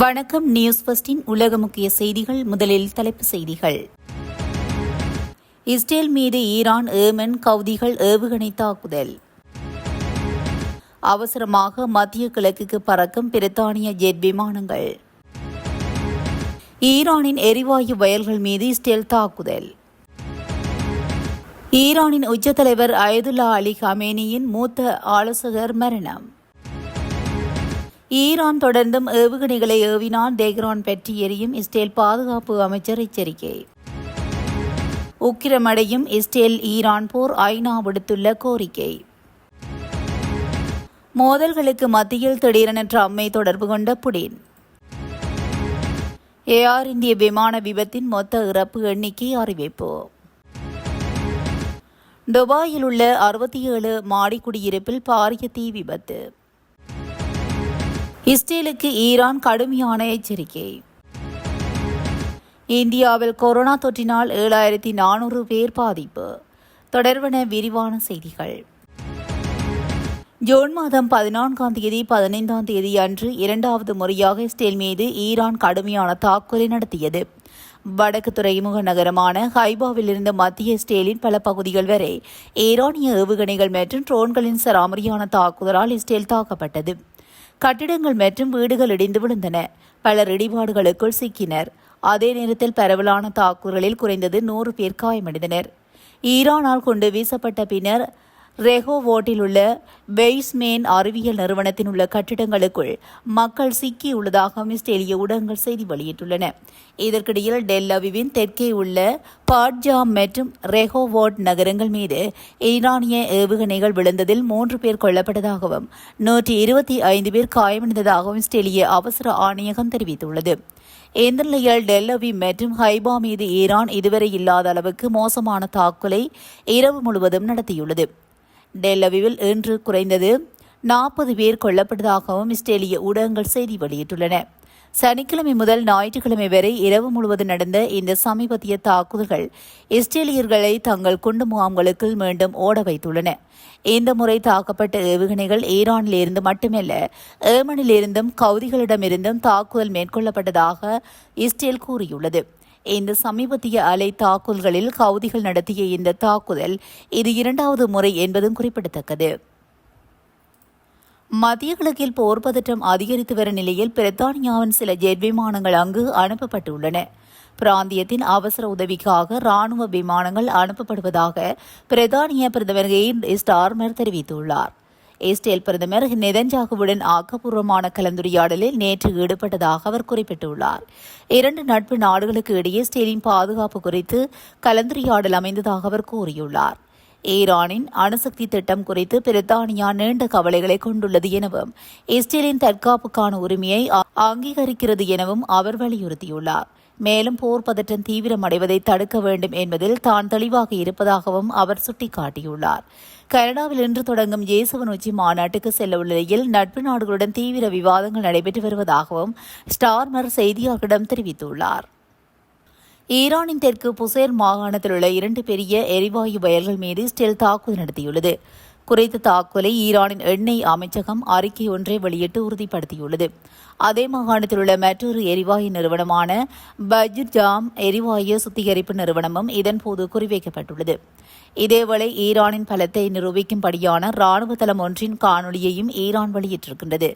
வணக்கம். நியூஸ் ஃபர்ஸ்டின் உலக முக்கிய செய்திகள். முதலில் தலைப்புச் செய்திகள். இஸ்ரேல் மீது ஈரான் ஏமன் கவுதிகள் ஏவுகணை தாக்குதல். அவசரமாக மத்திய கிழக்குக்கு பறக்கும் பிரித்தானிய ஜெட் விமானங்கள். ஈரானின் எரிவாயு வயல்கள் மீது இஸ்ரேல் தாக்குதல். ஈரானின் உச்ச தலைவர் அயதுல்லா அலி ஹமேனியின் மூத்த ஆலோசகர் மரணம். ஈரான் தொடர்ந்தும் ஏவுகணைகளை ஏவினால் தெஹ்ரான் பற்றி எரியும் இஸ்ரேல் பாதுகாப்பு அமைச்சர் எச்சரிக்கை. உக்கிரமடையும் இஸ்ரேல் ஈரான் போர் ஐநா விடுத்துள்ள கோரிக்கை. மோதல்களுக்கு மத்தியில் திடீரென ட்ரம்மை தொடர்பு கொண்ட புடின். ஏஆர் இந்திய விமான விபத்தின் மொத்த இறப்பு எண்ணிக்கை அறிவிப்பு. துபாயில் உள்ள அறுபத்தி ஏழு மாடி குடியிருப்பில் பாரிய தீ விபத்து. இஸ்ரேலுக்கு ஈரான் கடுமையான எச்சரிக்கை. இந்தியாவில் கொரோனா தொற்றினால் ஏழாயிரத்தி நானூறு பேர் பாதிப்பு. தொடர்பான விரிவான செய்திகள். ஜூன் மாதம் பதினான்காம் தேதி பதினைந்தாம் தேதி அன்று இரண்டாவது முறையாக இஸ்ரேல் மீது ஈரான் கடுமையான தாக்குதலை நடத்தியது. வடக்கு துறைமுக நகரமான ஹைபாவிலிருந்து மத்திய இஸ்ரேலின் பல பகுதிகள் வரை ஈரானிய ஏவுகணைகள் மற்றும் ட்ரோன்களின் சராமரியான தாக்குதலால் இஸ்ரேல் தாக்கப்பட்டது. கட்டிடங்கள் மற்றும் வீடுகள் இடிந்து விழுந்தன. பலர் இடிபாடுகளுக்குள் சிக்கினர். அதே நேரத்தில் பரவலான தாக்குதலில் குறைந்தது நூறு பேர் காயமடைந்தனர். ஈரானால் கொண்டு வீசப்பட்ட பின்னர் ரெஹோவோட்டில் உள்ள பெய்ஸ்மேன் அறிவியல் நிறுவனத்தின் உள்ள கட்டிடங்களுக்குள் மக்கள் சிக்கியுள்ளதாக இஸ்ரேலிய ஊடகங்கள் செய்தி வெளியிட்டுள்ளன. இதற்கிடையில் டெல்லவிவின் தெற்கே உள்ள பாட்ஜாம் மற்றும் ரெஹோவோட் நகரங்கள் மீது ஈரானிய ஏவுகணைகள் விழுந்ததில் மூன்று பேர் கொல்லப்பட்டதாகவும் நூற்றி இருபத்தி ஐந்து பேர் காயமடைந்ததாகவும் இஸ்ரேலிய அவசர ஆணையகம் தெரிவித்துள்ளது. இந்த நிலையில் டெல்லவி மற்றும் ஹைபா மீது ஈரான் இதுவரை இல்லாத அளவுக்கு மோசமான தாக்குதலை இரவு முழுவதும் நடத்தியுள்ளது. டெல்லவிவில் இன்று குறைந்தது நாற்பது பேர் கொல்லப்பட்டதாகவும் இஸ்ரேலிய ஊடகங்கள் செய்தி வெளியிட்டுள்ளன. சனிக்கிழமை முதல் ஞாயிற்றுக்கிழமை வரை இரவு முழுவதும் நடந்த இந்த சமீபத்திய தாக்குதல்கள் இஸ்ரேலியர்களை தங்கள் குண்டு முகாம்களுக்கு மீண்டும் ஓட வைத்துள்ளன. இந்த முறை தாக்கப்பட்ட ஏவுகணைகள் ஈரானிலிருந்து மட்டுமல்ல ஏமனிலிருந்தும் கவுதிகளிடமிருந்தும் தாக்குதல் மேற்கொள்ளப்பட்டதாக இஸ்ரேல் கூறியுள்ளது. இந்த சமீபத்திய அலை தாக்குதல்களில் கவுதிகள் நடத்திய இந்த தாக்குதல் இது இரண்டாவது முறை என்பதும் குறிப்பிடத்தக்கது. மத்திய கிழக்கில் போர் பதற்றம் அதிகரித்து வரும் நிலையில் பிரித்தானியாவின் சில ஜெட் விமானங்கள் அங்கு அனுப்பப்பட்டுள்ளன. பிராந்தியத்தின் அவசர உதவிக்காக ராணுவ விமானங்கள் அனுப்பப்படுவதாக பிரித்தானிய பிரதமர் ஸ்டார்மர் தெரிவித்துள்ளார். இஸ்ரேல் பிரதமர் நெதன்ஜாகுவுடன் ஆக்கப்பூர்வமான கலந்துரையாடலில் நேற்று ஈடுபட்டதாக அவர் குறிப்பிட்டுள்ளார். இரண்டு நட்பு நாடுகளுக்கு இடையே இஸ்ரேலின் பாதுகாப்பு குறித்து கலந்துரையாடல் அமைந்ததாக அவர் கூறியுள்ளார். ஈரானின் அணுசக்தி திட்டம் குறித்து பிரித்தானியா நீண்ட கவலைகளை கொண்டுள்ளது எனவும் இஸ்ரேலின் தற்காப்புக்கான உரிமையை அங்கீகரிக்கிறது எனவும் அவர் வலியுறுத்தியுள்ளார். மேலும் போர் பதற்றம் தீவிரமடைவதை தடுக்க வேண்டும் என்பதில் தான் தெளிவாக இருப்பதாகவும் அவர் சுட்டிக்காட்டியுள்ளார். கனடாவில் இன்று தொடங்கும் இயேசுவன் உச்சி மாநாட்டுக்கு செல்ல உள்ள நிலையில் நட்பு நாடுகளுடன் தீவிர விவாதங்கள் நடைபெற்று வருவதாகவும் ஸ்டார்மர் செய்தியாளர்களிடம் தெரிவித்துள்ளார். ஈரானின் தெற்கு புசேர் மாகாணத்தில் உள்ள இரண்டு பெரிய எரிவாயு வயல்கள் மீது ஸ்டெல் தாக்குதல் நடத்தியுள்ளது. குறித்த தாக்குதலை ஈரானின் எண்ணெய் அமைச்சகம் அறிக்கை ஒன்றை வெளியிட்டு உறுதிப்படுத்தியுள்ளது. அதே மாகாணத்தில் உள்ள மற்றொரு எரிவாயு நிறுவனமான பஜ்ஜாம் எரிவாயு சுத்திகரிப்பு நிறுவனமும் இதன்போது குறிவைக்கப்பட்டுள்ளது. இதேவேளை ஈரானின் பலத்தை நிரூபிக்கும்படியான ராணுவ தளம் ஒன்றின் காணொலியையும் ஈரான் வெளியிட்டிருக்கின்றது.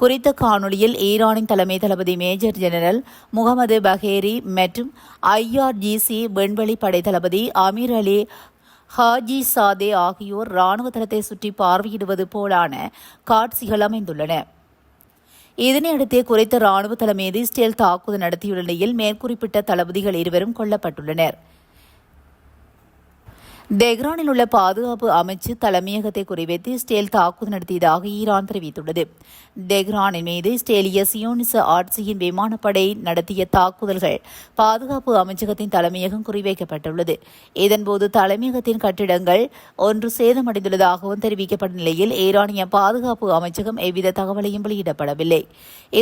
குறித்த காணொலியில் ஈரானின் தலைமை தளபதி மேஜர் ஜெனரல் முகமது பஹேரி மற்றும் ஐஆர்ஜிசி விண்வெளி படை தளபதி அமீர் அலி ஹாஜி சாதே ஆகியோர் இராணுவ தளத்தை சுற்றி பார்வையிடுவது போலான காட்சிகள் அமைந்துள்ளன. இதனையடுத்தே குறித்த இராணுவ தளம் மீது இஸ்ரேல் தாக்குதல் நடத்தியுள்ள நிலையில் மேற்குறிப்பிட்ட தளபதிகள் இருவரும் கொல்லப்பட்டுள்ளனர். தெஹ்ரானில் உள்ள பாதுகாப்பு அமைச்சு தலைமையகத்தை குறிவைத்து ஸ்டேல் தாக்குதல் நடத்தியதாக ஈரான் தெரிவித்துள்ளது. தெஹ்ரானின் மீது ஸ்டேலிய சியோனிச ஆட்சியின் விமானப்படை நடத்திய தாக்குதல்கள் பாதுகாப்பு அமைச்சகத்தின் தலைமையகம் குறிவைக்கப்பட்டுள்ளது. இதன்போது தலைமையகத்தின் கட்டிடங்கள் ஒன்று சேதமடைந்துள்ளதாகவும் தெரிவிக்கப்பட்ட நிலையில் ஈரானிய பாதுகாப்பு அமைச்சகம் எவ்வித தகவலையும் வெளியிடப்படவில்லை.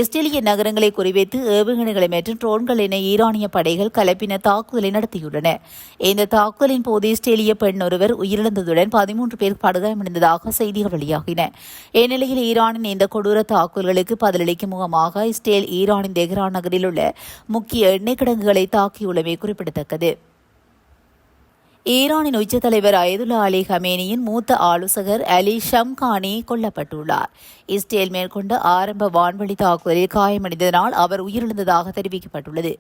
இஸ்ரேலிய நகரங்களை குறிவைத்து ஏவுகணைகளை மற்றும் ட்ரோன்கள் என ஈரானிய படைகள் கலப்பின தாக்குதலை நடத்தியுள்ளன. இந்த தாக்குதலின் போது இஸ்ரேலிய இந்திய பெண் ஒருவர் உயிரிழந்ததுடன் பதிமூன்று பேர் படுகாயமடைந்ததாக செய்திகள் வெளியாகின. இந்நிலையில் ஈரானின் இந்த கொடூர தாக்குதல்களுக்கு பதிலளிக்கும் முகமாக இஸ்ரேல் ஈரானின் தெஹ்ரான் நகரில் உள்ள முக்கிய எண்ணெய் கிடங்குகளை தாக்கியுள்ளமை குறிப்பிடத்தக்கது. ஈரானின் உச்ச தலைவர் அயதுல்லா அலி ஹமேனியின் மூத்த ஆலோசகர் அலி ஷம்கானி கொல்லப்பட்டுள்ளார். இஸ்ரேல் மேற்கொண்ட ஆரம்ப வான்வழி தாக்குதலில் காயமடைந்ததனால் அவர் உயிரிழந்ததாக தெரிவிக்கப்பட்டுள்ளது.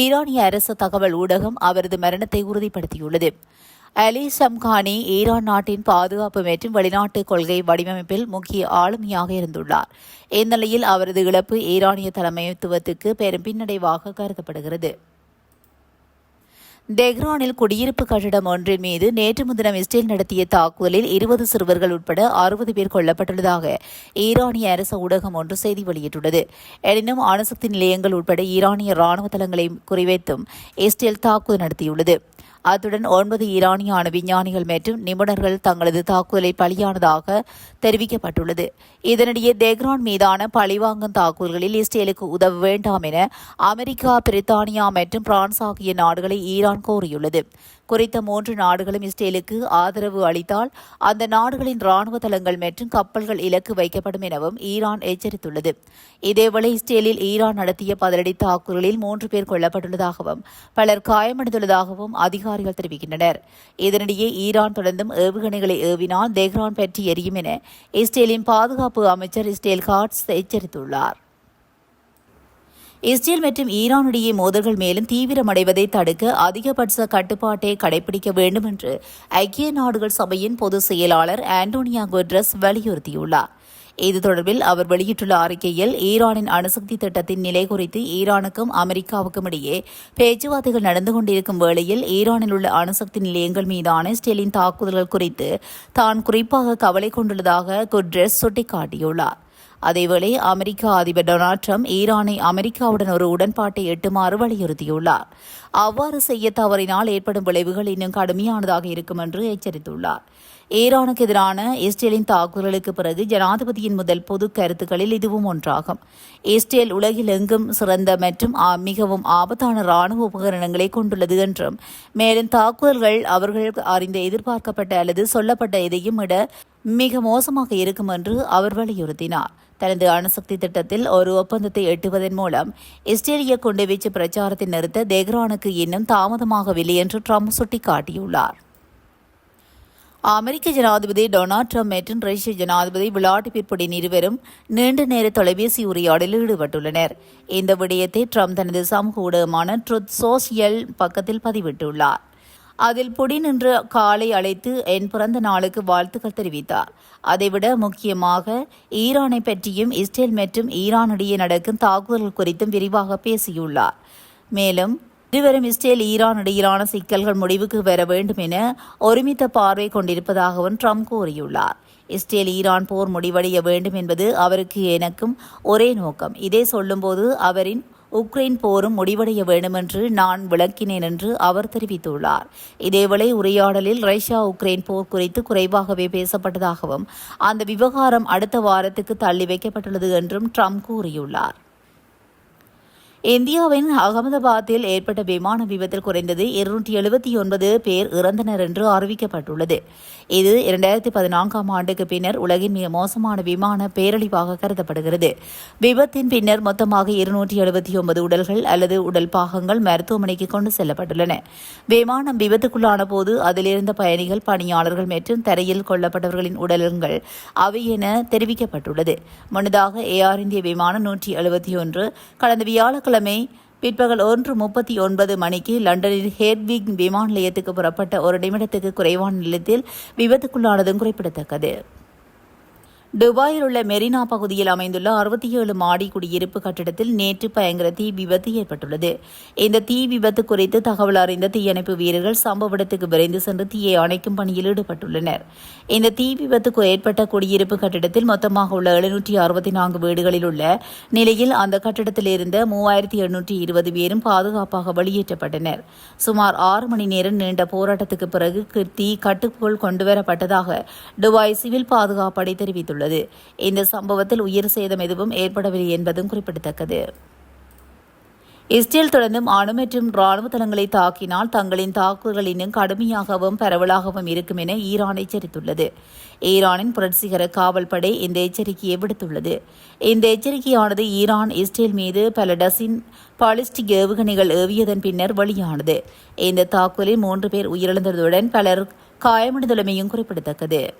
ஈரானிய அரசு தகவல் ஊடகம் அவரது மரணத்தை உறுதிப்படுத்தியுள்ளது. அலி சம்கானி ஈரான் நாட்டின் பாதுகாப்பு மற்றும் வெளிநாட்டு கொள்கை வடிவமைப்பில் முக்கிய ஆளுமையாக இருந்துள்ளார். இந்நிலையில் அவரது இழப்பு ஈரானிய தலைமைத்துவத்துக்கு பெரும் பின்னடைவாக கருதப்படுகிறது. தெஹ்ரானில் குடியிருப்பு கட்டிடம் ஒன்றின் மீது நேற்று முன்தினம் இஸ்ரேல் நடத்திய தாக்குதலில் இருபது சிறுவர்கள் உட்பட அறுபது பேர் கொல்லப்பட்டுள்ளதாக ஈரானிய அரசு ஊடகம் ஒன்று செய்தி வெளியிட்டுள்ளது. எனினும் அணுசக்தி நிலையங்கள் உட்பட ஈரானிய ராணுவ தளங்களை குறிவைத்தும் இஸ்ரேல் தாக்குதல் நடத்தியுள்ளது. அத்துடன் ஒன்பது ஈரானிய அணு விஞ்ஞானிகள் மற்றும் நிபுணர்கள் தங்களது தாக்குதலை பலியானதாக தெரிவிக்கப்பட்டுள்ளது. இதனிடையே தெஹ்ரான் மீதான பழிவாங்கும் தாக்குதல்களில் இஸ்ரேலுக்கு உதவ வேண்டாம் என அமெரிக்கா பிரித்தானியா மற்றும் பிரான்ஸ் ஆகிய நாடுகளை ஈரான் கோரியுள்ளது. குறித்த மூன்று நாடுகளும் இஸ்ரேலுக்கு ஆதரவு அளித்தால் அந்த நாடுகளின் ராணுவ தளங்கள் மற்றும் கப்பல்கள் இலக்கு வைக்கப்படும் எனவும் ஈரான் எச்சரித்துள்ளது. இதேவேளை இஸ்ரேலில் ஈரான் நடத்திய பதிலடி தாக்குதலில் மூன்று பேர் கொல்லப்பட்டுள்ளதாகவும் பலர் காயமடைந்துள்ளதாகவும் அதிகாரிகள் தெரிவிக்கின்றனர். இதனிடையே ஈரான் தொடர்ந்தும் ஏவுகணைகளை ஏவினால் தெஹ்ரான் பற்றி எரியும் என இஸ்ரேலின் பாதுகாப்பு அமைச்சர் இஸ்ரேல் காட்ஸ் எச்சரித்துள்ளார். இஸ்ரேல் மற்றும் ஈரானுடைய மோதல்கள் மேலும் தீவிரமடைவதை தடுக்க அதிகபட்ச கட்டுப்பாட்டை கடைபிடிக்க வேண்டும் என்று ஐக்கிய நாடுகள் சபையின் பொதுச் செயலாளர் ஆண்டோனியா குட்ரஸ் வலியுறுத்தியுள்ளார். இது தொடர்பில் அவர் வெளியிட்டுள்ள அறிக்கையில் ஈரானின் அணுசக்தி திட்டத்தின் நிலை குறித்து ஈரானுக்கும் அமெரிக்காவுக்கும் இடையே பேச்சுவார்த்தைகள் நடந்து கொண்டிருக்கும் வேளையில் ஈரானில் உள்ள அணுசக்தி நிலையங்கள் மீதான ஸ்டெலின் தாக்குதல்கள் குறித்து தான் குறிப்பாக கவலை கொண்டுள்ளதாக குட்ரஸ் சுட்டிக்காட்டியுள்ளார். அதேவேளை அமெரிக்க அதிபர் டொனால்ட் ட்ரம்ப் ஈரானை அமெரிக்காவுடன் ஒரு உடன்பாட்டை எட்டுமாறு வலியுறுத்தியுள்ளார். அவ்வாறு செய்ய தவறினால் ஏற்படும் விளைவுகள் இன்னும் கடுமையானதாக இருக்கும் என்று எச்சரித்துள்ளார். ஈரானுக்கு எதிரான இஸ்ரேலின் தாக்குதலுக்கு பிறகு ஜனாதிபதியின் முதல் பொது கருத்துக்களில் இதுவும் ஒன்றாகும். இஸ்ரேல் உலகில் எங்கும் சிறந்த மற்றும் மிகவும் ஆபத்தான ராணுவ உபகரணங்களை கொண்டுள்ளது என்றும் மேலும் தாக்குதல்கள் அவர்கள் அறிந்த எதிர்பார்க்கப்பட்ட அல்லது சொல்லப்பட்ட எதையும் விட மிக மோசமாக இருக்கும் என்று அவர் வலியுறுத்தினார். தனது அணுசக்தி திட்டத்தில் ஒரு ஒப்பந்தத்தை எட்டுவதன் மூலம் இஸ்ரேலிய குண்டுவீச்சு பிரச்சாரத்தை நிறுத்த தெஹ்ரானுக்கு இன்னும் தாமதமாகவில்லை என்று ட்ரம்ப் சுட்டிக்காட்டியுள்ளார். அமெரிக்க ஜனாதிபதி டொனால்ட் ட்ரம்ப் மற்றும் ரஷ்ய ஜனாதிபதி விளாடிமிர் புடின் இருவரும் நீண்ட நேர தொலைபேசி உரையாடலில் ஈடுபட்டுள்ளனர். இந்த விடயத்தை ட்ரம்ப் தனது சமூக ஊடகமான ட்ருத் சோசியல் பக்கத்தில் பதிவிட்டுள்ளார். அதில் புடி நின்று காலை அழைத்து என் பிறந்த நாளுக்கு வாழ்த்துக்கள் தெரிவித்தார். அதைவிட முக்கியமாக ஈரானை பற்றியும் இஸ்ரேல் மற்றும் ஈரானிடையே நடக்கும் தாக்குதல்கள் குறித்தும் விரிவாக பேசியுள்ளார். மேலும் இருவரும் இஸ்ரேல் ஈரான் இடையிலான சிக்கல்கள் முடிவுக்கு வர வேண்டும் என ஒருமித்த பார்வை கொண்டிருப்பதாகவும் ட்ரம்ப் கூறியுள்ளார். இஸ்ரேல் ஈரான் போர் முடிவடைய வேண்டும் என்பது அவருக்கு எனக்கும் ஒரே நோக்கம். இதை சொல்லும்போது அவரின் உக்ரைன் போரும் முடிவடைய வேண்டுமென்று நான் விளக்கினேன் என்று அவர் தெரிவித்துள்ளார். இதேவேளை உரையாடலில் ரஷ்யா உக்ரைன் போர் குறித்து குறைவாகவே பேசப்பட்டதாகவும் அந்த விவகாரம் அடுத்த வாரத்துக்கு தள்ளி வைக்கப்பட்டுள்ளது என்றும் ட்ரம்ப் கூறியுள்ளார். இந்தியாவின் அகமதாபாத்தில் ஏற்பட்ட விமான விபத்தில் குறைந்தது இருநூற்றி எழுபத்தி ஒன்பது பேர் இறந்தனர் என்று அறிவிக்கப்பட்டுள்ளது. இது இரண்டாயிரத்தி பதினான்காம் ஆண்டுக்கு பின்னர் உலகின் மிக மோசமான விமான பேரழிவாக கருதப்படுகிறது. விபத்தின் பின்னர் மொத்தமாக இருநூற்றி எழுபத்தி ஒன்பது உடல்கள் அல்லது உடல் பாகங்கள் மருத்துவமனைக்கு கொண்டு செல்லப்பட்டுள்ளன. விமானம் விபத்துக்குள்ளான போது அதிலிருந்த பயணிகள் பணியாளர்கள் மற்றும் தரையில் கொல்லப்பட்டவர்களின் உடல்கள் அவை என தெரிவிக்கப்பட்டுள்ளது. முன்னதாக ஏஆர் இந்திய விமானம் நூற்றி எழுபத்தி ஒன்று கடந்த வியாழக்கிழமை வெள்ளிக்கிழமை பிற்பகல் ஒன்று முப்பத்தி ஒன்பது மணிக்கு லண்டனில் ஹேர்விங் விமான நிலையத்துக்கு புறப்பட்ட ஒரு நிமிடத்துக்கு குறைவான நிலையத்தில் விபத்துக்குள்ளானதும் குறிப்பிடத்தக்கது. துபாயில் உள்ள மெரினா பகுதியில் அமைந்துள்ள அறுபத்தி ஏழு மாடி குடியிருப்பு கட்டிடத்தில் நேற்று பயங்கர தீ விபத்து ஏற்பட்டுள்ளது. இந்த தீ விபத்து குறித்து தகவல் அறிந்த தீயணைப்பு வீரர்கள் சம்பவ இடத்துக்கு விரைந்து சென்று தீயை அணைக்கும் பணியில் ஈடுபட்டுள்ளனர். இந்த தீ விபத்துக்கு ஏற்பட்ட குடியிருப்பு கட்டிடத்தில் மொத்தமாக உள்ள எழுநூற்றி அறுபத்தி நான்கு வீடுகளில் உள்ள நிலையில் அந்த கட்டிடத்தில் இருந்த மூவாயிரத்தி எண்ணூற்றி இருபது பேரும் பாதுகாப்பாக வெளியேற்றப்பட்டனர். சுமார் ஆறு மணி நேரம் நீண்ட போராட்டத்துக்கு பிறகு தீ கட்டுக்குள் கொண்டுவரப்பட்டதாக துபாய் சிவில் பாதுகாப்படை தெரிவித்துள்ளது. தெரிவித்துள்ளது இந்த சம்பவத்தில் உயிர் சேதம் எதுவும் ஏற்படவில்லை என்பதும் குறிப்பிடத்தக்கது. இஸ்ரேல் தொடர்ந்தும் அணு மற்றும் ராணுவ தளங்களை தாக்கினால் தங்களின் தாக்குதல்கள் இன்னும் கடுமையாகவும் பரவலாகவும் இருக்கும் என ஈரான் எச்சரித்துள்ளது. ஈரானின் புரட்சிகர காவல்படை இந்த எச்சரிக்கையை விடுத்துள்ளது. இந்த எச்சரிக்கையானது ஈரான் இஸ்ரேல் மீது பல டசின் பாலிஸ்டிக் ஏவுகணைகள் ஏவியதன் பின்னர் வெளியானது. இந்த தாக்குதலில் மூன்று பேர் உயிரிழந்ததுடன் பலர் காயமடைந்துள்ளமையும் குறிப்பிடத்தக்கது.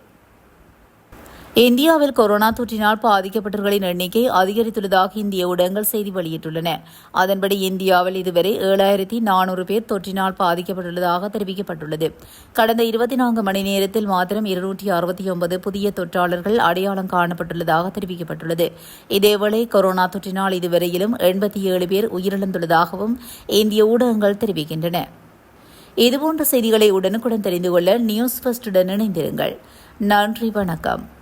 இந்தியாவில் கொரோனா தொற்றினால் பாதிக்கப்பட்டவர்களின் எண்ணிக்கை அதிகரித்துள்ளதாக இந்திய ஊடகங்கள் செய்தி வெளியிட்டுள்ளன. அதன்படி இந்தியாவில் இதுவரை ஏழாயிரத்தி நானூறு பேர் தொற்றினால் பாதிக்கப்பட்டுள்ளதாக தெரிவிக்கப்பட்டுள்ளது. கடந்த இருபத்தி நான்கு மணி நேரத்தில் மாத்திரம் இருநூற்றி அறுபத்தி ஒன்பது புதிய தொற்றாளர்கள் அடையாளம் காணப்பட்டுள்ளதாக தெரிவிக்கப்பட்டுள்ளது. இதேவேளை கொரோனா தொற்றினால் இதுவரையிலும் எண்பத்தி ஏழு பேர் உயிரிழந்துள்ளதாகவும் இந்திய ஊடகங்கள் தெரிவிக்கின்றன. இதுபோன்ற செய்திகளை உடனுக்குடன் தெரிந்து கொள்ள நியூஸ் ஃபர்ஸ்டுடன் இணைந்திருங்கள். நன்றி வணக்கம்.